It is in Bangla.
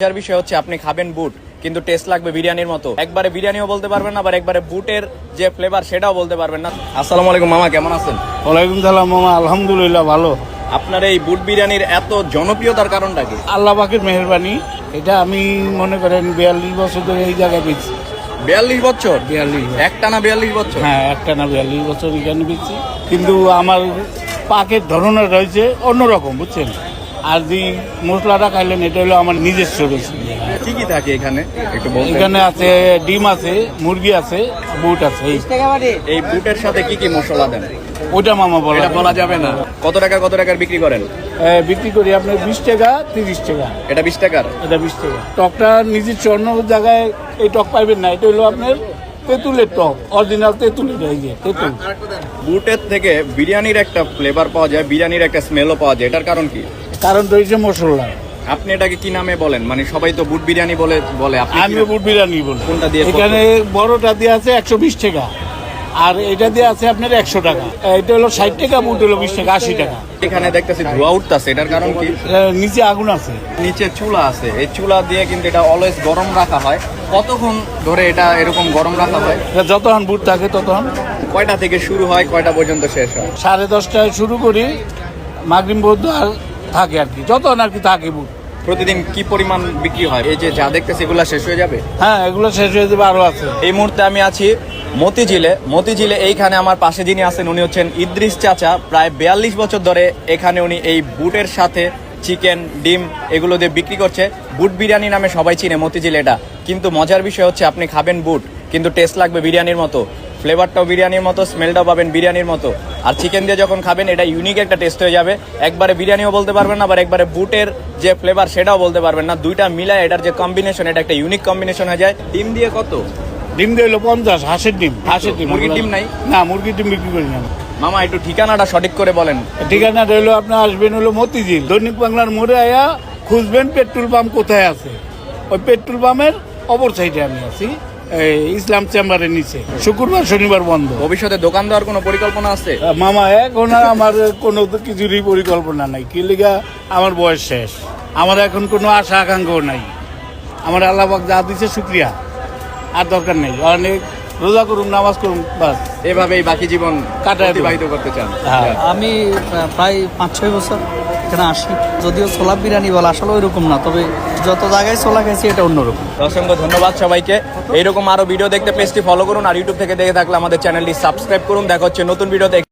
মজার বিষয় হচ্ছে আপনি খাবেন বুট কিন্তু টেস্ট লাগবে বিরিয়ানির মতো। একবারে বিরিয়ানিও বলতে পারবেন না আবার একবারে বুটের যে ফ্লেভার সেটাও বলতে পারবেন না। আসসালামু আলাইকুম মামা কেমন আছেন? ওয়ালাইকুম সালাম মামা আলহামদুলিল্লাহ ভালো। আপনার এই বুট বিরিয়ানির এত জনপ্রিয়তার কারণটা কি? আল্লাহ পাকের মেহরবানি এটা আমি মনে করেন বিয়াল্লিশ বছর ধরে এই জায়গায় বেচছি। বিয়াল্লিশ বছর? বিয়াল্লিশ একটা না বিয়াল্লিশ বছর? হ্যাঁ একটা না বিয়াল্লিশ বছর এখানে বেচছি। কিন্তু আমার পাকের ধরনের রয়েছে অন্যরকম বুঝছেন? আর যে মশলাটা খাইলেন এটা হলো আমার নিজস্ব রেসিপি কি কি থাকে এখানে? একটু এখানে আছে ডিম আছে মুরগি আছে বুট আছে। এই বুটের সাথে কি কি মশলা দেন? ওইটা মামা বলা বলা যাবে না। কত টাকা কত টাকার বিক্রি করেন? বিক্রি করি আপনার বিশ টাকা তিরিশ টাকা। এটা বিশ টাকার? এটা বিশ টাকা। টকটা নিজস্ব অন্য জায়গায় এই টক পাইবেন না এটা হলো আপনার তেঁতুলের টক। অরিজিনাল তেঁতুলের এই যে তেঁতুল। বুটের থেকে বিরিয়ানির একটা ফ্লেভার পাওয়া যায় বিরিয়ানির একটা স্মেলও পাওয়া যায়। এটার কারণ কি? কারণ রয়েছে মশলা। আপনি এটাকে কি নামে বলেন? মানে সবাই তো বুট বিরিয়ানি বলে বলে। আপনি কি আমিও বুট বিরিয়ানি বলি। কোনটা দিয়ে এখানে বড়টা দিয়ে আছে একশো বিশ টাকা। আর এটা দিয়ে আছে আপনার একশো টাকা। এটা হলো ষাট টাকা বুট হলো বিশ টাকা আশি টাকা। এখানে দেখতেছি ধোয়া উঠতেছে। এটার কারণ কি? নিচে আগুন আছে। নিচে চুলা আছে। এই চুলা দিয়ে কিন্তু এটা অলওয়েজ গরম রাখা হয়। কতক্ষণ ধরে এটা এরকম গরম রাখা হয়? এটা যতক্ষণ বুট থাকে ততক্ষণ। কয়টা থেকে শুরু হয় কয়টা পর্যন্ত শেষ হয়? সাড়ে দশটায় শুরু করি মাগরিম বৌদ্ধ আর থাকে আর কি যতক্ষণ আর কি থাকে বুট প্রতিদিন কি পরিমাণ বিক্রি হয়? এই যে যা দেখতেছি এগুলা শেষ হয়ে যাবে? হ্যাঁ এগুলো শেষ হয়ে যাবে আরও আছে। এই মুহূর্তে আমি আছি মতিঝিলে। মতিঝিলে এইখানে আমার পাশে যিনি আছেন উনি হচ্ছেন ইদ্রিস চাচা। প্রায় বিয়াল্লিশ বছর ধরে এখানে উনি এই বুটের সাথে চিকেন ডিম এগুলো দিয়ে বিক্রি করছে। বুট বিরিয়ানি নামে সবাই চিনে মতিঝিল এটা। কিন্তু মজার বিষয় হচ্ছে আপনি খাবেন বুট কিন্তু টেস্ট লাগবে বিরিয়ানির মতো। ফ্লেভারটাও বিরিয়ানির মতো স্মেলটাও পাবেন বিরিয়ানির মতো। আর চিকেন দিয়ে যখন খাবেন এটা ইউনিক একটা টেস্ট হয়ে যাবে। একবারে বিরিয়ানিও বলতে পারবেন না আবার একবারে বুটের যে ফ্লেভার সেটাও বলতে পারবেন না। দুইটা মিলায় এটার যে কম্বিনেশন এটা একটা ইউনিক কম্বিনেশন হয়ে যায়। ডিম দিয়ে কত? ডিম দিয়ে হলো পঞ্চাশ হাঁসের ডিম। হাঁসের ডিম মুরগির ডিম নাই? না মুরগির ডিম বিক্রি করি না মামা একটু ঠিকানাটা সঠিক করে বলেন। ঠিকানাটা হলো আপনি আসবেন হলো মতিঝিল। দৈনিক বাংলার মোড়ে আয়া খুঁজবেন পেট্রোল পাম্প কোথায় আছে। ওই পেট্রোল পাম্পের অপর সাইডে আমি আছি। ইসলাম চেম্বারের নিচে। শুক্রবার শনিবার বন্ধ। ভবিষ্যতে দোকান দেওয়ার কোনো পরিকল্পনা আছে? মামা এখন আর আমার কোনো কিছুরই পরিকল্পনা নাই। কি লিগা? আমার বয়স শেষ। আমার এখন কোনো আশা আকাঙ্ক্ষাও নাই। আমার আল্লাহ পাক যা দিছে শুক্রিয়া। আর দরকার নেই। অনেক রোজা করুন নামাজ করুন বাস। এভাবেই বাকি জীবন কাটায় দেব। অতিবাহিত করতে চান। হ্যাঁ। আমি প্রায় পাঁচ ছয় বছর এখানে আসি। যদিও ছোলা বিরিয়ানি বলে আসলে ওই রকম না, তবে যত জায়গায় ছোলা খেয়েছি এটা অন্যরকম। অসংখ্য ধন্যবাদ সবাইকে। এইরকম আরও ভিডিও দেখতে পেজটি ফলো করুন আর ইউটিউব থেকে দেখে থাকলে আমাদের চ্যানেলটি সাবস্ক্রাইব করুন। দেখা হচ্ছে নতুন ভিডিওতে